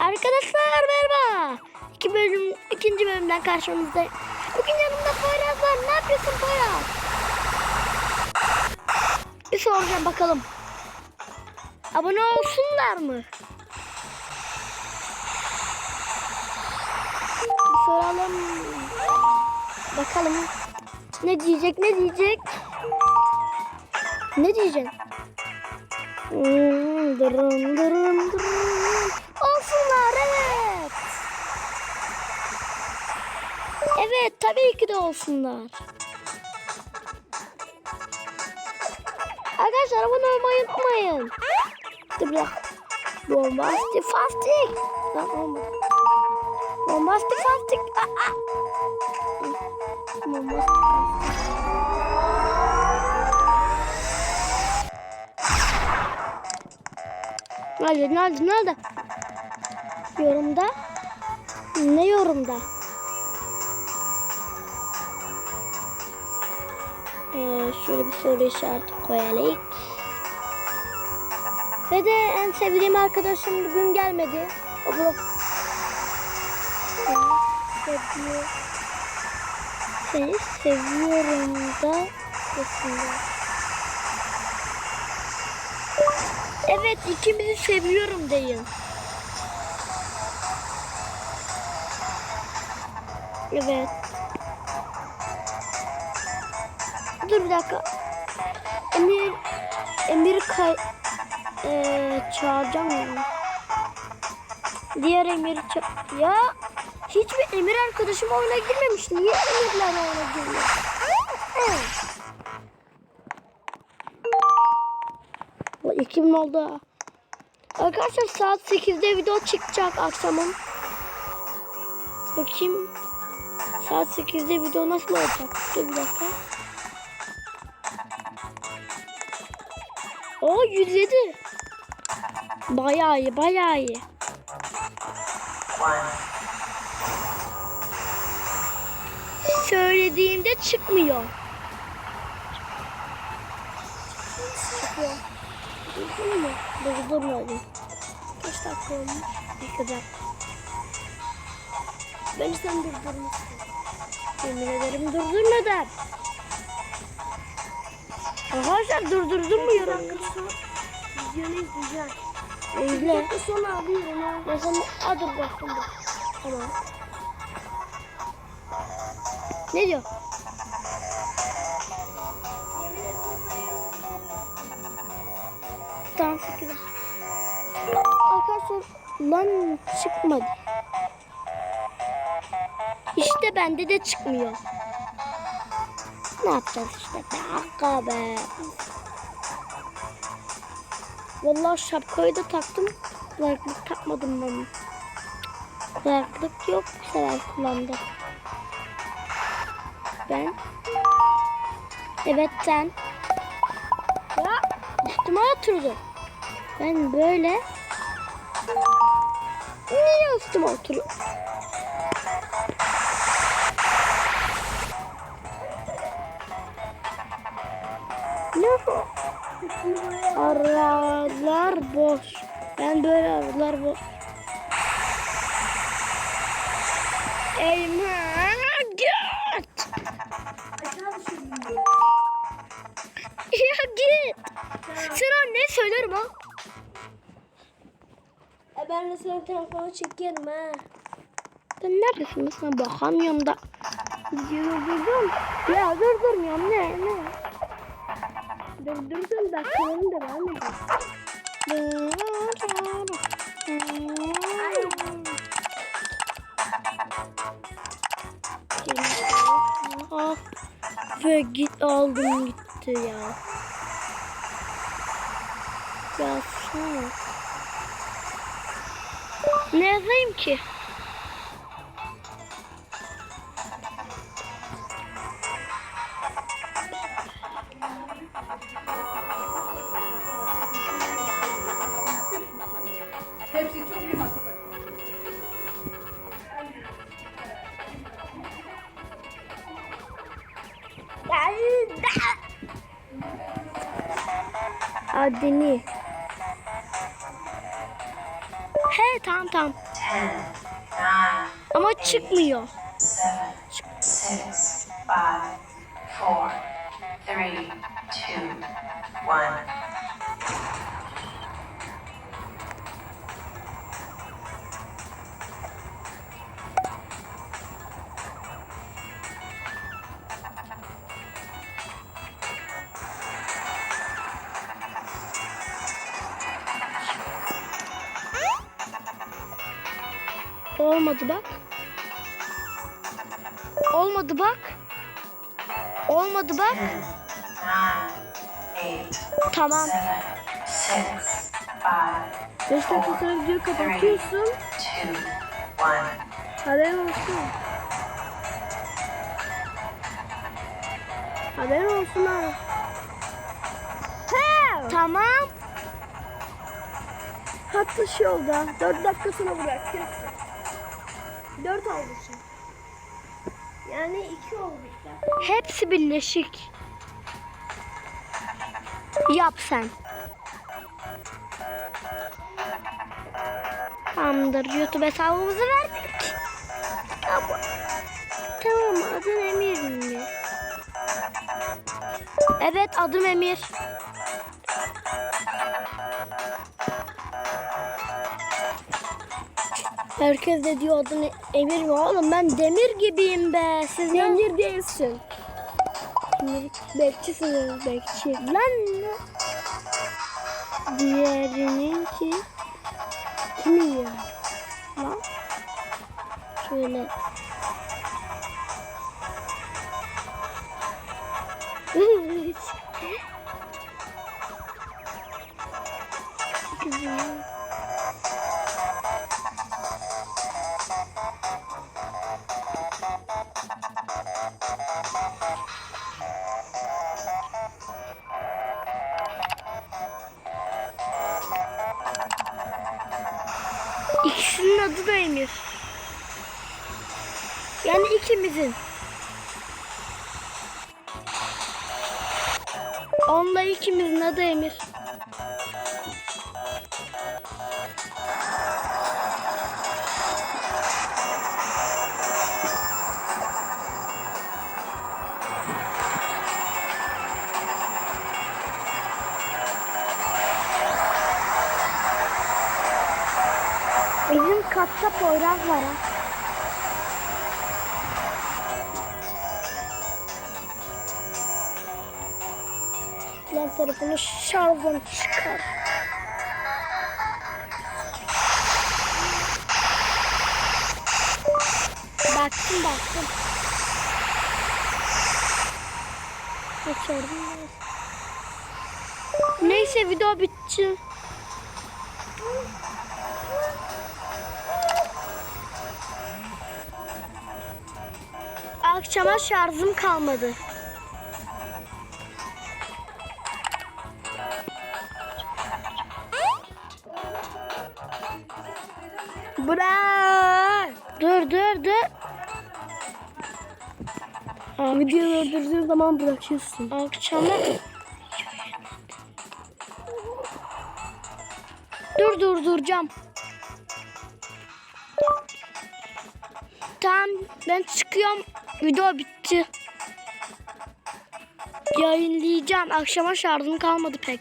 Arkadaşlar merhaba. İki bölüm, ikinci bölümden karşınızdayım. Bugün yanımda Poyraz var. Ne yapıyorsun Poyraz? Bir soracağım bakalım. Abone olsunlar mı? Bir soralım. Bakalım. Ne diyecek ne diyecek? Ne diyecek? Hmm, dırın dırın dırın. Olsunlar evet. Evet tabii ki de olsunlar. Arkadaşlar abone olmayı unutmayın. Dur bir dakika. Bombastik fastik. Bombastik fastik. Aa, aa. Bombastik fastik. Ne oldu ne oldu ne oldu? Yorumda? Ne yorumda? Ee, şöyle bir soru işareti koyalım. Ve de en sevdiğim arkadaşım bugün gelmedi. O bu. Seni seviyor. Seni seviyorum da. Evet ikimizi seviyorum deyin. Evet. Dur bir dakika. Emir Emir kay ee, çağıracağım ya. Diğer Emir ça- ya hiçbir Emir arkadaşım oyuna girmemiş. Niye Emirler oyuna giriyor? Evet. Bu 2000 oldu. Arkadaşlar saat 8'de video çıkacak akşamın. Bakayım. Saat 8'de video nasıl olacak? Dur bir dakika. O 107. Bayağı iyi, bayağı iyi. Söylediğimde çıkmıyor. Çıkıyor. Duydun mu? Durdurmadım. Kaç dakika olmuş? Bir kadar. Beni sen durdurmuşsun. Yemin ederim durdurmadım. Arkadaşlar durdurdun mu yorum? Videonu izleyeceğim. İzle. Sonra alıyorum ha. Ben sana... Dur baktım. Tamam. Ne diyor? Tamam sıkıyorum. Arkadaşlar lan çıkmadı. İşte bende de çıkmıyor. Ne yapacağız işte be hakka be. Vallahi şapkayı da taktım. Kulaklık takmadım ben. Kulaklık yok bu sefer kullandım. Ben. Evet sen. Ya üstüme oturdu. Ben böyle. Niye üstüme oturuyor? Aralar boş. Ben böyle aralar boş. Eymen git. Ya git. Sana ne söylerim ha? E ben de senin telefonu çekerim ha. Ben neredesin? Sana bakamıyorum da. Durdurdum. Ya durdurmuyorum ne ne? Durdurdum da vermedim. Ah, ve git aldım gitti ya. Ya. Ne yazayım ki? Adını. He tamam tamam. Ama çıkmıyor. seven, six, five, four, three, two. Olmadı bak. Olmadı bak. Olmadı bak. Tamam. seven, six, five, 5 dakika sonra videoyu kapatıyorsun. Haberin olsun. Haberin olsun ha. Tamam. Hatta şey oldu ha. 4 dakika sonra bırakıyorsun. 4 oldu şimdi. Yani 2 oldu işte. Hepsi birleşik. Yap sen. Tamamdır. YouTube hesabımızı verdik. Tamam. Tamam adın Emir mi? Evet adım Emir. Herkes de diyor adın Emir mi? Oğlum ben demir gibiyim be. Siz ne? Demir değilsin. Bekçisiniz bekçi. Lan ne? Diğerinin ki kimin ya? Lan. Şöyle. Adı da Emir. Yani ikimizin. Onunla ikimizin adı Emir. Katta Poyraz var ha. Lan telefonu şarjdan çıkar. Baktım baktım. Biraz. Neyse video bitti. Akşama şarjım kalmadı. Bırak. Dur dur dur. Aa, Videoyu öldürdüğün zaman bırakıyorsun. Akşama... Dur dur duracağım. Tamam ben çıkıyorum. Video bitti. Yayınlayacağım. Akşama şarjım kalmadı pek.